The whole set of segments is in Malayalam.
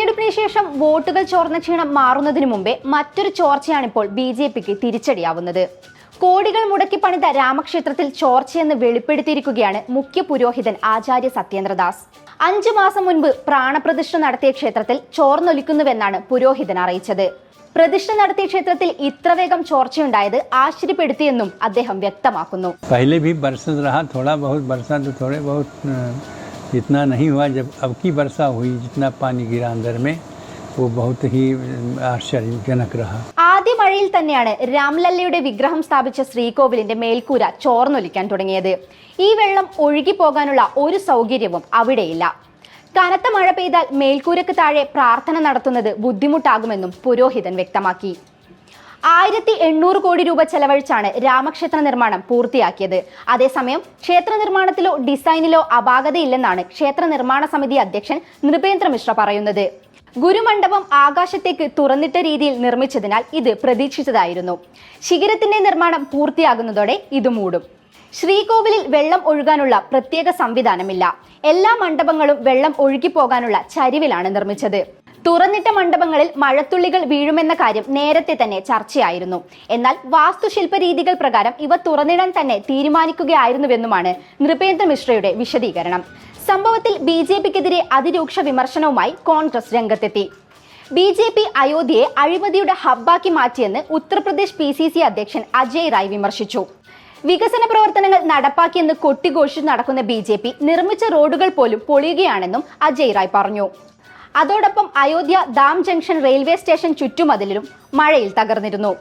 തെരഞ്ഞെടുപ്പിന് ശേഷം വോട്ടുകൾ ചോർന്ന ക്ഷീണം മാറുന്നതിന് മുമ്പേ മറ്റൊരു ചോർച്ചയാണിപ്പോൾ ബി ജെ പിക്ക് തിരിച്ചടിയാവുന്നത്. കോടികൾ മുടക്കി പണിത രാമക്ഷേത്രത്തിൽ ചോർച്ചയെന്ന് വെളിപ്പെടുത്തിയിരിക്കുകയാണ് മുഖ്യ പുരോഹിതൻ ആചാര്യ സത്യേന്ദ്രദാസ്. അഞ്ചു മാസം മുൻപ് പ്രാണപ്രതിഷ്ഠ നടത്തിയ ക്ഷേത്രത്തിൽ ചോർന്നൊലിക്കുന്നുവെന്നാണ് പുരോഹിതൻ അറിയിച്ചത്. പ്രതിഷ്ഠ നടത്തിയ ക്ഷേത്രത്തിൽ ഇത്ര വേഗം ചോർച്ചയുണ്ടായത് ആശ്ചര്യപ്പെടുത്തിയെന്നും അദ്ദേഹം വ്യക്തമാക്കുന്നു. बहुत अ, इतना नहीं हुआ जब अब की वर्षा हुई जितना पानी गिरा अंदर में वो बहुत ही अ, आश्चर्यजनक रहा ആദ്യ മഴയിൽ തന്നെയാണ് രാംലല്ലയുടെ വിഗ്രഹം സ്ഥാപിച്ച ശ്രീകോവിലിന്റെ മേൽക്കൂര ചോർന്നൊലിക്കാൻ തുടങ്ങിയത് ഈ വെള്ളം ഒഴുകി പോകാനുള്ള ഒരു സൗകര്യവും അവിടെയില്ല കനത്ത മഴ പെയ്താൽ മേൽക്കൂരക്ക് താഴെ പ്രാർത്ഥന നടത്തുന്നത് ബുദ്ധിമുട്ടാകുമെന്നും പുരോഹിതൻ വ്യക്തമാക്കി ആയിരത്തി എണ്ണൂറ് കോടി രൂപ ചെലവഴിച്ചാണ് രാമക്ഷേത്ര നിർമ്മാണം പൂർത്തിയാക്കിയത്. അതേസമയം ക്ഷേത്ര നിർമ്മാണത്തിലോ ഡിസൈനിലോ അപാകതയില്ലെന്നാണ് ക്ഷേത്ര നിർമ്മാണ സമിതി അധ്യക്ഷൻ നൃപേന്ദ്ര മിശ്ര പറയുന്നത്. ഗുരുമണ്ഡപം ആകാശത്തേക്ക് തുറന്നിട്ട രീതിയിൽ നിർമ്മിച്ചതിനാൽ ഇത് പ്രതീക്ഷിച്ചതായിരുന്നു. ശിഖരത്തിന്റെ നിർമ്മാണം പൂർത്തിയാകുന്നതോടെ ഇത് മൂടും. ശ്രീകോവിലിൽ വെള്ളം ഒഴുകാനുള്ള പ്രത്യേക സംവിധാനമില്ല. എല്ലാ മണ്ഡപങ്ങളും വെള്ളം ഒഴുകിപ്പോകാനുള്ള ചരിവിലാണ് നിർമ്മിച്ചത്. തുറന്നിട്ട മണ്ഡപങ്ങളിൽ മഴത്തുള്ളികൾ വീഴുമെന്ന കാര്യം നേരത്തെ തന്നെ ചർച്ചയായിരുന്നു. എന്നാൽ വാസ്തുശില്പ രീതികൾ പ്രകാരം ഇവ തുറന്നിടാൻ തന്നെ തീരുമാനിക്കുകയായിരുന്നുവെന്നുമാണ് നൃപേന്ദ്ര മിശ്രയുടെ വിശദീകരണം. സംഭവത്തിൽ ബി ജെ പിക്കെതിരെ അതിരൂക്ഷ വിമർശനവുമായി കോൺഗ്രസ് രംഗത്തെത്തി. ബി ജെ പി അയോധ്യയെ അഴിമതിയുടെ ഹബ്ബാക്കി മാറ്റിയെന്ന് ഉത്തർപ്രദേശ് പി സി സി അധ്യക്ഷൻ അജയ് റായ് വിമർശിച്ചു. വികസന പ്രവർത്തനങ്ങൾ നടപ്പാക്കിയെന്ന് കൊട്ടിഘോഷിച്ച് നടക്കുന്ന ബി ജെ പി നിർമ്മിച്ച റോഡുകൾ പോലും പൊളിയുകയാണെന്നും അജയ് റായ് പറഞ്ഞു. അതോടൊപ്പം Ayodhya Dham junction railway station ചുറ്റുമതിലും മഴയിൽ തകർന്നിരുന്നു.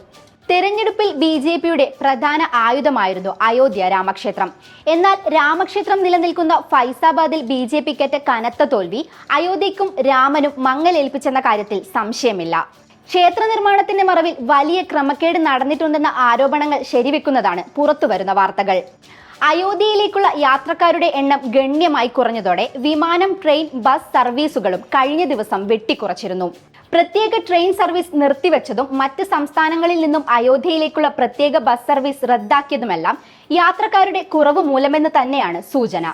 തെരഞ്ഞെടുപ്പിൽ ബി ജെ പിയുടെ പ്രധാന ആയുധമായിരുന്നു അയോധ്യ രാമക്ഷേത്രം. എന്നാൽ രാമക്ഷേത്രം നിലനിൽക്കുന്ന ഫൈസാബാദിൽ ബി ജെ പിക്കേറ്റ കനത്ത തോൽവി അയോധ്യയ്ക്കും രാമനും മങ്ങലേൽപ്പിച്ചെന്ന കാര്യത്തിൽ സംശയമില്ല. ക്ഷേത്ര നിർമ്മാണത്തിന്റെ മറവിൽ വലിയ ക്രമക്കേട് നടന്നിട്ടുണ്ടെന്ന ആരോപണങ്ങൾ ശരിവെക്കുന്നതാണ് പുറത്തുവരുന്ന വാർത്തകൾ. അയോധ്യയിലേക്കുള്ള യാത്രക്കാരുടെ എണ്ണം ഗണ്യമായി കുറഞ്ഞതോടെ വിമാനം ട്രെയിൻ ബസ് സർവീസുകളും കഴിഞ്ഞ ദിവസം വെട്ടിക്കുറച്ചിരുന്നു. പ്രത്യേക ട്രെയിൻ സർവീസ് നിർത്തിവെച്ചതും മറ്റ് സംസ്ഥാനങ്ങളിൽ നിന്നും അയോധ്യയിലേക്കുള്ള പ്രത്യേക ബസ് സർവീസ് റദ്ദാക്കിയതുമെല്ലാം യാത്രക്കാരുടെ കുറവ് മൂലമെന്ന് തന്നെയാണ് സൂചന.